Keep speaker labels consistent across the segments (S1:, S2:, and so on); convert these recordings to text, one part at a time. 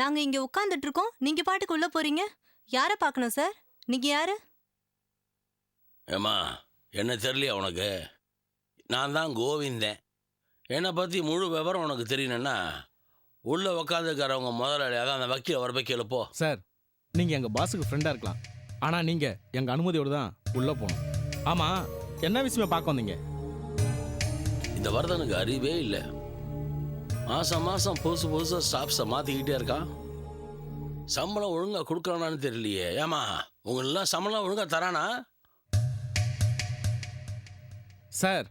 S1: நாங்க இங்க உட்கார்ந்துட்டு இருக்கோம் நீங்க பாட்டுக்கு உள்ள போறீங்க? யார பார்க்கணும் சார்? நீங்க யாரு?
S2: ஏம்மா என்ன தெரியலையா உனக்கு? நான் தான் கோவிந்தன். என்னை பற்றி முழு விவரம் உனக்கு தெரியணுன்னா உள்ளே உக்காந்துருக்கிறவங்க முதலாளி அதான் அந்த வக்கீல் வர வக்கீல் போ.
S3: சார் நீங்கள் எங்கள் பாஸுக்கு ஃப்ரெண்டாக இருக்கலாம். ஆனால் நீங்கள் எங்கள் அனுமதியோடு தான் உள்ளே போகணும். ஆமாம் என்ன விஷயமா பார்க்க வந்தீங்க?
S2: இந்த வரதனுக்கு அறிவே இல்லை. மாதம் மாதம் புதுசு புதுசாக ஸ்டாஃப்ஸை மாற்றிக்கிட்டே இருக்கான் சம்பளம் ஒழுங்காக கொடுக்குறானான்னு தெரியலையே. ஏமா உங்களெல்லாம் சம்பளம் ஒழுங்காக தரானா?
S3: சார்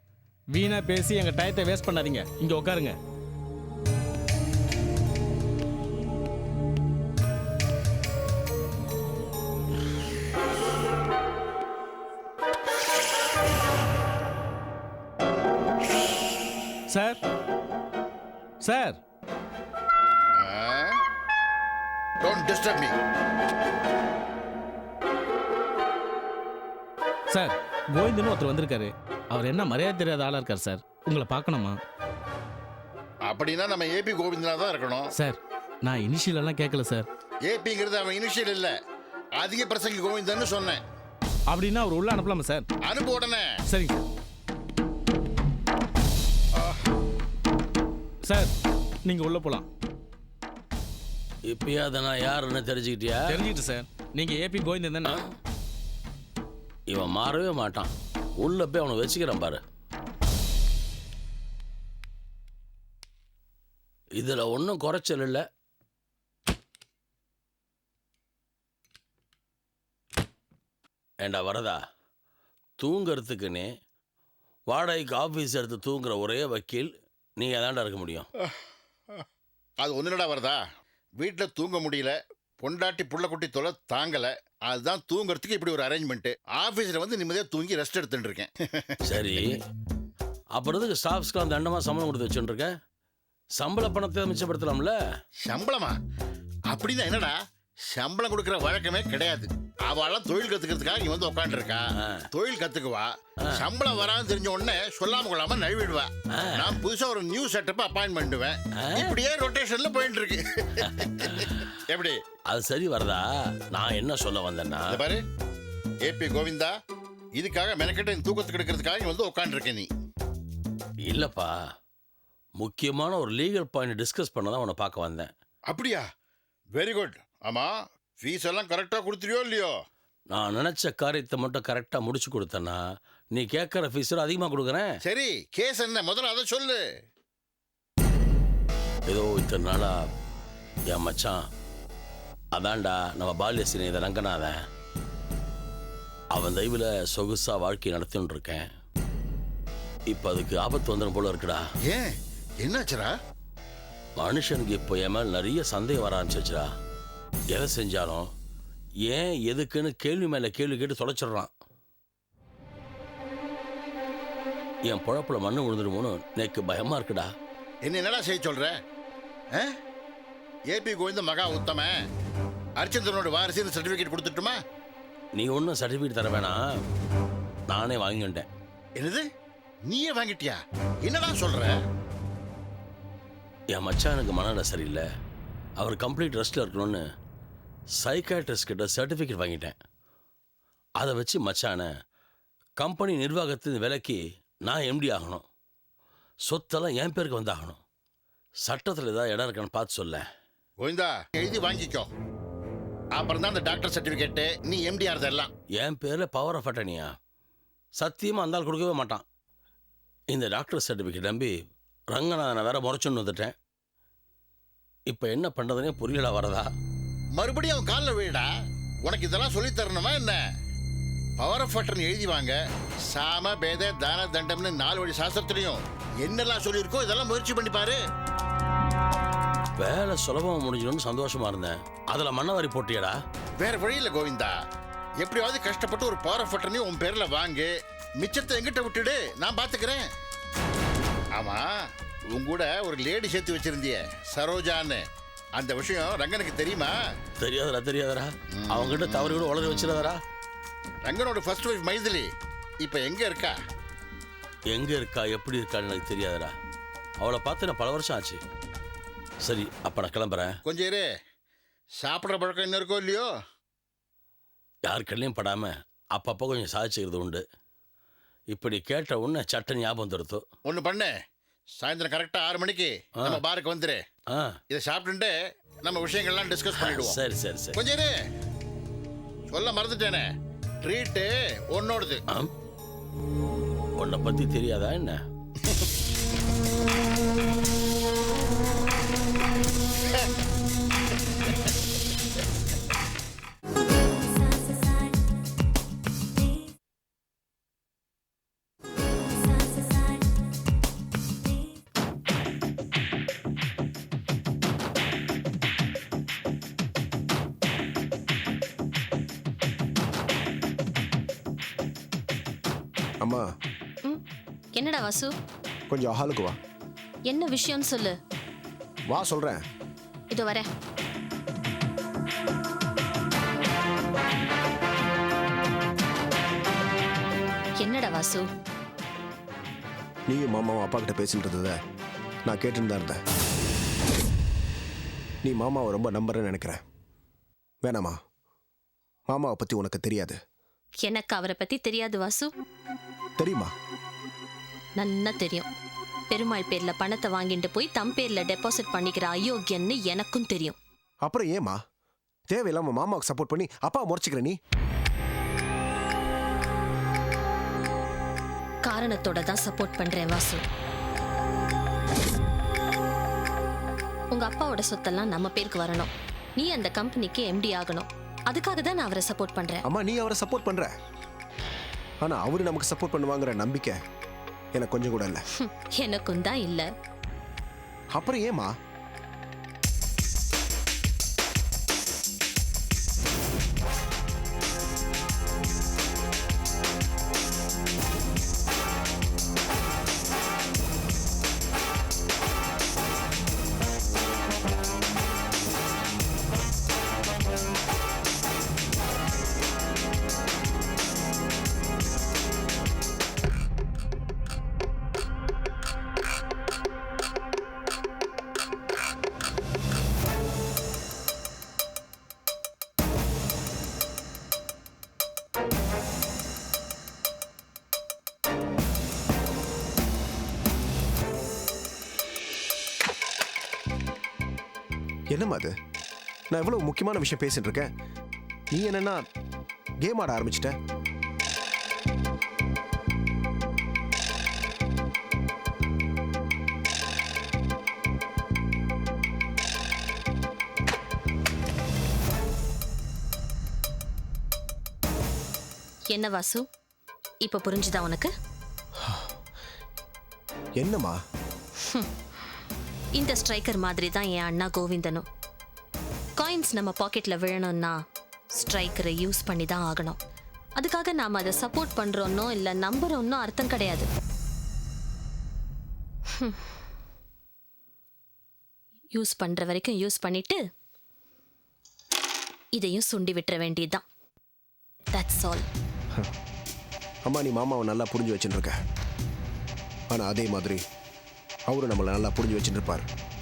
S3: வீணாக பேசி எங்கள் டயத்தை வேஸ்ட் பண்ணாதீங்க. இங்கே உட்காருங்க sir.
S4: Don't disturb me
S3: sir Govindan ஒருத்தர் வந்திருக்காரு. அவர் என்ன மரியாதை தெரியாத ஆளாக இருக்கார் சார். உங்களை பார்க்கணுமா?
S4: அப்படின்னா நம்ம ஏபி கோவிந்தனா தான் இருக்கணும்.
S3: சார் நான் இனிஷியல் எல்லாம் கேட்கல சார்.
S4: ஏபிங்கிறது அவன் இனிஷியல் இல்ல. அதிக பிரசங்கி கோவிந்தன்னு சொன்னேன்.
S3: அப்படின்னா அவர் உள்ள அனுப்பலாமா சார்?
S4: அனுப்பு உடனே.
S3: சரிங்க சார். நீங்க உள்ள போலாம்.
S2: இப்பயாவது நான் யாருன்னு தெரிஞ்சுக்கிட்டியா?
S3: தெரிஞ்சுக்கிட்டு சார் நீங்க ஏபி கோவிந்தன் தானே?
S2: இவன் மாறவே மாட்டான். உள்ள போய் அவனை வச்சுக்கிறான் பாரு. இதுல ஒன்றும் குறைச்சல் இல்லை. ஏண்டா வரதா? தூங்கறதுக்குன்னே வாடகைக்கு ஆஃபீஸ் எடுத்து தூங்குற ஒரே வக்கீல் நீங்கள் தாண்டா இருக்க முடியும்.
S4: அது ஒன்றுடா வருதா. வீட்டில் தூங்க முடியல. பொண்டாட்டி புள்ள குட்டி தொலை தாங்கல. அதுதான் தூங்குறதுக்கு இப்படி ஒரு அரேஞ்ச்மெண்ட் ஆஃபீஸில் வந்து நிம்மதியாக தூங்கி ரெஸ்ட் எடுத்துட்டு இருக்கேன்.
S2: சரி. அப்புறம் எதுக்கு ஸ்டாஃப்ஸ்க்கெலாம் தண்டமாக சம்பளம் கொடுத்து வச்சுருக்க சம்பள பணத்தை மிச்சப்படுத்தலாம்ல?
S4: சம்பளமா? அப்படின்னா என்னடா? சம்பளம் கொடுக்குற வழக்கமே கிடையாது. அவளாம் தொழில் கத்துக்கிறதுக்காக நீ வந்து உட்காந்துருக்கா. தொழில் கத்துக்குவா. சம்பளம் வரான்னு தெரிஞ்ச உடனே சொல்லாம கொள்ளாம நழுவிடுவா. நான் புதுசா ஒரு நியூ செட்டப் அப்பாயின் பண்ணுவேன் இப்படியே ரொட்டேஷன்ல போயிட்டு இருக்கு எப்படி?
S2: அது சரி வரதா? நான் என்ன சொல்ல வந்தேன்னா
S4: பாரு. ஏபி கோவிந்தா இதுக்காக மெனக்கெட்ட தூக்கத்துக்கு எடுக்கிறதுக்காக நீ வந்து உட்காந்துருக்க நீ.
S2: இல்லைப்பா. முக்கியமான ஒரு லீகல் பாயிண்ட் டிஸ்கஸ் பண்ண தான் உன்னை பார்க்க வந்தேன்.
S4: அப்படியா? வெரி குட் ஆமா ஃபீஸ் எல்லாம் கரெக்டா கொடுத்துறியோ இல்லையோ?
S2: நான் நினச்ச காரியத்தை மட்டும் கரெக்டாக முடிச்சு கொடுத்தேன்னா நீ கேட்குற ஃபீஸில் அதிகமாக கொடுக்குறேன்.
S4: சரி கேஸ் என்ன? முதல்ல அதை சொல்லு.
S2: ஏதோ இத்தனை நாளா என் மச்சான் அதான்டா நம்ம பால்ய சிநேகித ரங்கநாதன். அவன் தயவில் சொகுசா வாழ்க்கை நடத்தின்னு இருக்கேன். இப்போ அதுக்கு ஆபத்து வந்துடும் போல இருக்குடா.
S4: ஏன்? என்னாச்சுடா?
S2: மனுஷனுக்கு இப்போ என் மேல் நிறைய சந்தேகம் வர ஆரம்பிச்சிச்சுடா. எதை செஞ்சாலும் ஏன் எதுக்குன்னு கேள்வி மேலே கேள்வி கேட்டு தொலைச்சிடுறான் என் பொழப்புல மண்ணு விழுந்துடுமோன்னு எனக்கு பயமா இருக்குடா.
S4: என்ன என்னடா செய்ய சொல்ற? ஏபி கோவிந்த மகா உத்தம. அரிச்சந்திரனோட வாரிசுன்னு சர்டிபிகேட் கொடுத்துட்டுமா?
S2: நீ ஒன்றும் சர்டிஃபிகேட் தர வேணாம். நானே வாங்கிட்டேன்
S4: என்னது? நீயே வாங்கிட்டியா? என்னடா சொல்ற?
S2: என் மச்சானுக்கு மனநல சரியில்லை. அவர் கம்ப்ளீட் ரெஸ்ட்டில் இருக்கணும்னு சைக்காட்ரிஸ்ட் கிட்ட சர்டிஃபிகேட் வாங்கிட்டேன். அதை வச்சு மச்சானை கம்பெனி நிர்வாகத்தின் விலைக்கு நான் எம்டி ஆகணும். சொத்தெல்லாம் என் பேருக்கு வந்தாகணும். சட்டத்தில் ஏதாவது இடம் இருக்கான்னு பார்த்து சொல்ல.
S4: கோவிந்தா எழுதி வாங்கிக்கோ. அப்புறம் தான் அந்த டாக்டர் சர்டிபிகேட்டு நீ எம்டிஆர் எல்லாம்.
S2: என் பேரில் பவர் ஆஃப் அட்டனியா சத்தியமாக அந்த ஆள் கொடுக்கவே மாட்டான். இந்த டாக்டர் சர்டிஃபிகேட் நம்பி ரங்கநாதனை வேற முறைச்சுன்னு வந்துட்டேன். இப்போ என்ன பண்ணுறதுனே புரியல வரதா?
S4: மறுபடியும் அவன் காலில் விழுடா? உனக்கு இதெல்லாம் சொல்லி தரணுமா என்ன? பவர் ஆஃப் அட்டன் எழுதி வாங்க. சாம பேத தான தண்டம்னு நாலு வழி சாஸ்திரத்துலையும் என்னெல்லாம் சொல்லியிருக்கோ இதெல்லாம் முயற்சி பண்ணி பாரு.
S2: வேலை சுலபமாக முடிஞ்சிடும்னு சந்தோஷமா இருந்தேன். அதில் மண்ணவாரி போட்டியடா.
S4: வேற வழி இல்ல கோவிந்தா. எப்படியாவது கஷ்டப்பட்டு ஒரு பவர் ஆஃப் அட்டனையும் உன் பேர்ல வாங்கு. மிச்சத்தை எங்கிட்ட விட்டுடு நான் பாத்துக்கிறேன். ஆமா உன் கூட ஒரு லேடி சேர்த்து வச்சிருந்தியே சரோஜான்னு. அந்த விஷயம் ரங்கனுக்கு தெரியுமா?
S2: தெரியாதடா தெரியாதடா. அவங்ககிட்ட தவறு கூட உளறி வச்சிடாதடா.
S4: ரங்கனோட ஃபர்ஸ்ட் ஒய்ஃப் மைதிலி இப்ப எங்க இருக்கா?
S2: எங்கே இருக்கா எப்படி இருக்கான்னு எனக்கு தெரியாதடா. அவளை பார்த்து நான் பல வருஷம் ஆச்சு. சரி அப்ப நான் கிளம்புறேன்.
S4: கொஞ்சம் இரு. சாப்பிட்ற பழக்கம் இன்னும் இருக்கோ இல்லையோ?
S2: யார் கண்ணையும் படாம அப்பப்போ கொஞ்சம் சாதிச்சுக்கிறது உண்டு. இப்படி கேட்ட உடனே சட்ட ஞாபகம் தருத்தோ
S4: ஒன்று பண்ணு. சாயந்தரம் கரெக்டாக ஆறு மணிக்கு நம்ம பாருக்கு வந்துரு. இதை சாப்பிட்டுட்டு நம்ம விஷயங்கள்லாம் டிஸ்கஸ் பண்ணிடுவோம்.
S2: சரி சரி சரி.
S4: கொஞ்சம் இரு. சொல்ல மறந்துட்டேனே. ட்ரீட்டு உன்னோடது
S2: உன்னை பத்தி தெரியாதா என்ன?
S5: அம்மா.
S6: ம் என்னடா வாசு?
S5: கொஞ்சம் ஹாலுக்கு வா.
S6: என்ன விஷயம்னு சொல்லு.
S5: வா சொல்கிறேன்
S6: இதோ வரேன். என்னடா வாசு?
S5: நீயும் மாமாவும் அப்பா கிட்ட பேசிட்டு இருந்ததை நான் கேட்டுன்னு தான் இருந்தேன். நீ மாமாவை ரொம்ப நம்புறேன்னு நினைக்கிறேன். வேணாமா? மாமாவை பற்றி உனக்கு தெரியாது.
S6: எனக்கு அவரை பத்தி தெரியாது வாசு.
S5: தெரியுமா?
S6: நன்னா தெரியும். பெருமாள் பேர்ல பணத்தை வாங்கிட்டு போய் தம் பேர்ல டெபாசிட் பண்ணிக்கிற அயோக்கியன்னு எனக்கும் தெரியும்.
S5: அப்புறம் ஏமா தேவையில்லாம மாமாவுக்கு சப்போர்ட் பண்ணி அப்பாவை முறைச்சிக்கிற நீ?
S6: காரணத்தோட தான் சப்போர்ட் பண்றேன் வாசு. உங்க அப்பாவோட சொத்தெல்லாம் நம்ம பேருக்கு வரணும். நீ அந்த கம்பெனிக்கு எம்டி ஆகணும். அதுக்காக தான் நான் அவரை சப்போர்ட் பண்றேன்.
S5: அம்மா நீ அவரை சப்போர்ட் பண்ற? ஆனா அவரு நமக்கு சப்போர்ட் பண்ணுவாங்கிற நம்பிக்கை எனக்கு கொஞ்சம் கூட இல்லை.
S6: எனக்கும் தான் இல்ல.
S5: அப்புறம் ஏமா என்னம்மா அது? நான் எவ்வளவு முக்கியமான விஷயம் பேசிட்டு இருக்கேன். நீ என்னன்னா கேம் ஆட ஆரம்பிச்சிட்ட.
S6: என்ன வாசு? இப்ப புரிஞ்சுதா உனக்கு?
S5: என்னம்மா?
S6: இந்த ஸ்ட்ரைக்கர் மாதிரி தான் என் அண்ணா கோவிந்தனும். காயின்ஸ் நம்ம பாக்கெட்ல விழணும்னா ஸ்ட்ரைக்கரை யூஸ் பண்ணி தான் ஆகணும். அதுக்காக நாம அதை சப்போர்ட் பண்ணுறோன்னோ இல்ல நம்புறோன்னோ அர்த்தம் கிடையாது. யூஸ் பண்ற வரைக்கும் யூஸ் பண்ணிட்டு இதையும் சுண்டி விட்டுற வேண்டியதுதான். தட்ஸ் ஆல்
S5: அம்மா நீ மாமாவை நல்லா புரிஞ்சு வச்சுருக்க ஆனால் ஆனா அதே மாதிரி அவரு நம்மளை நல்லா புரிஞ்சு வச்சுருப்பார் இருப்பார்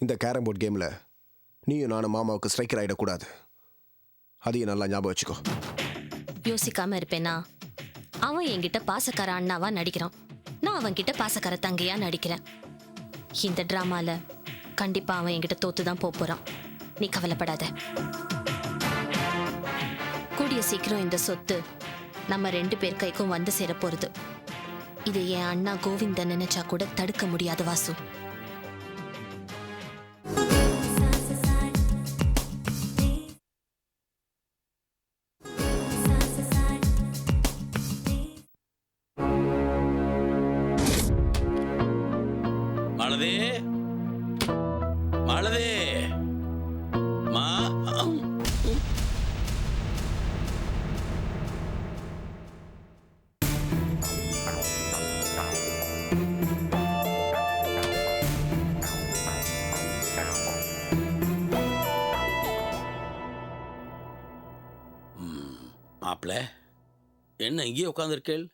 S5: இந்த கேரம் போர்ட் கேமில் நீயும் நானும் மாமாவுக்கு ஸ்ட்ரைக்கர் ஆகிடக்கூடாது அதையும் நல்லா ஞாபகம் வச்சுக்கோ.
S6: யோசிக்காம இருப்பேனா? அவன் என்கிட்ட பாசக்கார அண்ணாவா நடிக்கிறான். நான் அவன்கிட்ட பாசக்கார தங்கையா நடிக்கிறேன். இந்த டிராமால கண்டிப்பா அவன் என்கிட்ட தோத்து தான் போறான். நீ கவலைப்படாத. கூடிய சீக்கிரம் இந்த சொத்து நம்ம ரெண்டு பேர் கைக்கும் வந்து சேர போறது இது என் அண்ணா கோவிந்தன் நினைச்சா கூட தடுக்க முடியாது வாசு.
S2: அழதே மா. மாப்பிள்ள என்ன இங்கேயே உட்காந்துருக்கேள்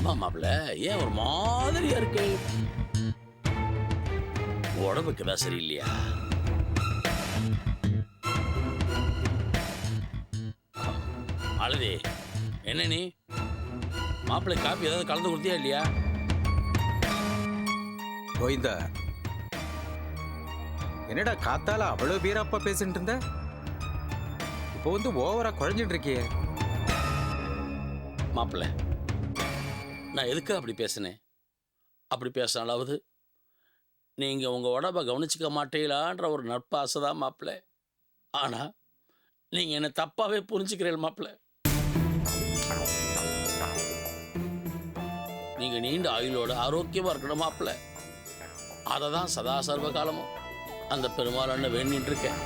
S2: ஆமா மாப்பிள்ள ஏன் ஒரு மாதிரியா இருக்கு? உடம்புக்கு தான் சரியில்லையா? அழுதி என்ன நீ? மாப்பிள்ளை காப்பி ஏதாவது கலந்து கொடுத்தியா இல்லையா?
S7: கோவிந்தா என்னடா காத்தால அவ்வளவு வீராப்பா பேசிட்டு இருந்த? இப்போ வந்து ஓவரா குழஞ்சிட்டு இருக்கியே.
S2: மாப்பிள்ள நான் எதுக்கு அப்படி பேசினேன்? அப்படி பேசினாலாவது நீங்கள் உங்கள் உடம்ப கவனிச்சிக்க மாட்டீங்களான்ற ஒரு நட்பு ஆசை தான் மாப்பிள்ள. ஆனால் நீங்கள் என்னை தப்பாகவே புரிஞ்சுக்கிறீர்கள் மாப்பிள்ள. நீங்கள் நீண்ட ஆயுளோட ஆரோக்கியமாக இருக்கணும் மாப்பிள்ள. அதை தான் சதா சர்வ காலமும். அந்த பெருமாள் வேண்டிட்டு இருக்கேன்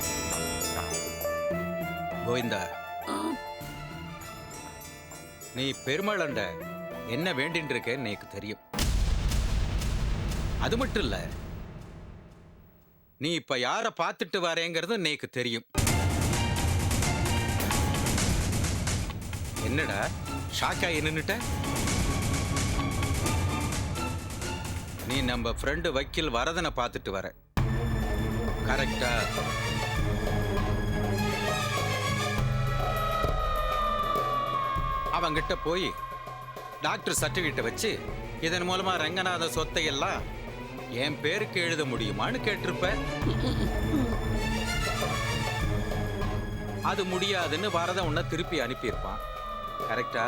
S7: கோவிந்தா. நீ பெருமாளண்ட என்ன வேண்டின்னு இருக்கேன்னு எனக்கு தெரியும். அது மட்டும் இல்ல நீ இப்ப யார பார்த்துட்டு வரேங்கிறது எனக்கு தெரியும். என்னடா ஷாக்கா நின்னுட்ட? நீ நம்ம ஃப்ரெண்டு வக்கீல் வரதனை பார்த்துட்டு வர. கரெக்டா அவங்கிட்ட போய் டாக்டர் சர்டிஃபிகேட்டை வச்சு இதன் மூலமா ரங்கநாத சொத்தை எல்லாம் என் பேருக்கு எழுத முடியுமான்னு கேட்டிருப்ப. அது முடியாதுன்னு வரத உன்னை திருப்பி அனுப்பியிருப்பான். கரெக்டா?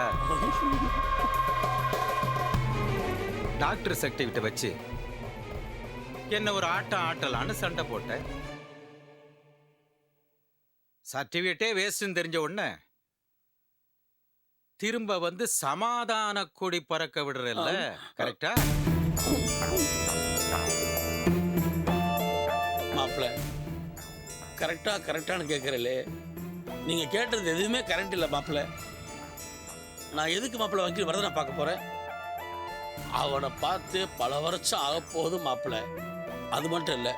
S7: டாக்டர் சர்டிஃபிகேட்டை வச்சு என்ன ஒரு ஆட்டம் ஆட்டலான்னு சண்டை போட்ட. சர்டிஃபிகேட்டே வேஸ்ட்னு தெரிஞ்ச உடனே திரும்ப வந்து சமாதான கொடி பறக்க விடுறல்ல? கரெக்டா?
S2: மாப்பிள்ள கரெக்டா கரெக்டானு கேட்குறலே நீங்க கேட்டது எதுவுமே கரெக்ட் இல்லை மாப்பிள்ள நான் எதுக்கு மாப்பிள்ள வக்கீல் வரதனை பார்க்க போறேன்? அவனை பார்த்து பல வருஷம் ஆக போகுது மாப்பிள்ள அது மட்டும் இல்லை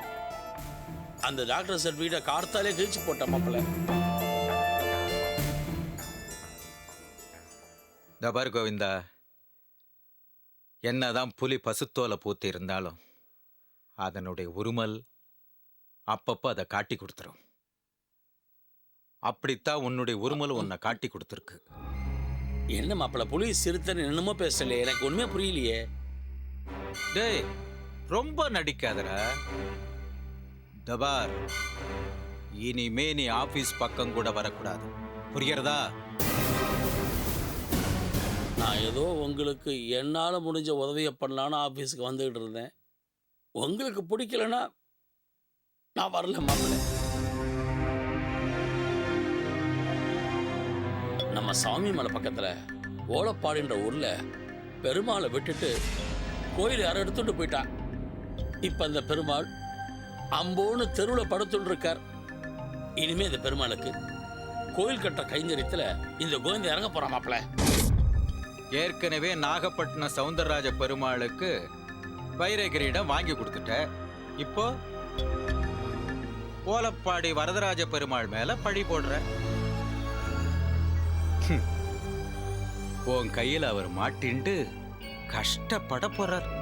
S2: அந்த டாக்டர் சர்டிஃபிகேட்டை கார்த்தாலே கிழிச்சு போட்டேன் மாப்பிள்ள
S7: தபார் கோவிந்தா. என்னதான் புலி பசுத்தோலை பூத்து இருந்தாலும் அதனுடைய உருமல் அப்பப்போ அதை காட்டி கொடுத்துரும். அப்படித்தான் உன்னுடைய உருமல் உன்னை காட்டி கொடுத்துருக்கு.
S2: என்ன மாப்பிள்ள புலி சிறுத்தைன்னு என்னமோ பேசலையே எனக்கு ஒண்ணுமே புரியலையே.
S7: டேய் ரொம்ப நடிக்காதடா. தபார் இனிமே நீ ஆபீஸ் பக்கம் கூட வரக்கூடாது. புரியறதா
S2: நான் ஏதோ உங்களுக்கு என்னால் முடிஞ்ச உதவியை பண்ணலான்னு ஆஃபீஸுக்கு வந்துக்கிட்டு இருந்தேன். உங்களுக்கு பிடிக்கலன்னா நான் வரல மாப்பிள்ள. நம்ம சாமி மலை பக்கத்தில் ஓலப்பாடின்ற ஊரில் பெருமாளை விட்டுட்டு கோயில் யாரும் எடுத்துட்டு போயிட்டான் இப்போ அந்த பெருமாள் அம்போன்னு தெருவில் படுத்துட்டு இருக்கார் இனிமேல் இந்த பெருமாளுக்கு கோயில் கட்ட கைங்கரியத்தில் இந்த கோவிந்த இறங்க போகிறான் மாப்பிள்ள.
S7: ஏற்கனவே நாகப்பட்டினம் சவுந்தரராஜ பெருமாளுக்கு வைரகிரியிடம் வாங்கி கொடுத்துட்ட. இப்போ ஓலப்பாடி வரதராஜ பெருமாள் மேல பழி போடுற. உன் கையில் அவர் மாட்டிண்டு கஷ்டப்பட போறார்.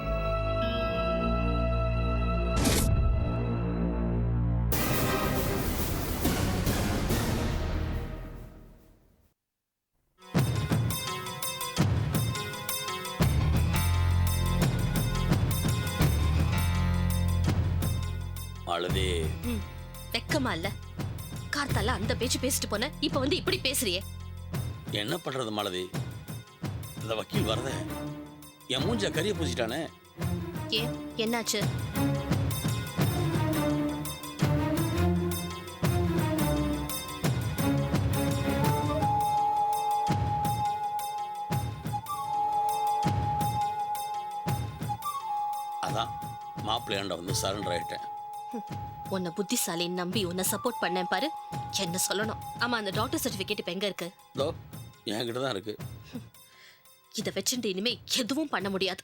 S2: அழுதே
S6: வெக்கமா இல்ல. கார்த்தால அந்த பேச்சு பேசிட்டு போன இப்ப வந்து இப்படி பேசுறியே.
S2: என்ன பண்றது மாலதி? இந்த வக்கீல் வரத என் மூஞ்ச கரிய பூசிட்டானே.
S6: ஏன் என்னாச்சு?
S2: அதான் மாப்பிள்ளையாண்ட வந்து சரண்டர் ஆயிட்டேன்.
S6: உன்னை புத்திசாலின்னு நம்பி உன்னை சப்போர்ட் பண்ணேன் பாரு. என்ன சொல்லணும்? ஆமா அந்த டாக்டர் சர்டிபிகேட் இப்ப எங்க இருக்கு?
S2: என்கிட்ட தான் இருக்கு.
S6: இதை வச்சுட்டு இனிமே எதுவும் பண்ண முடியாது.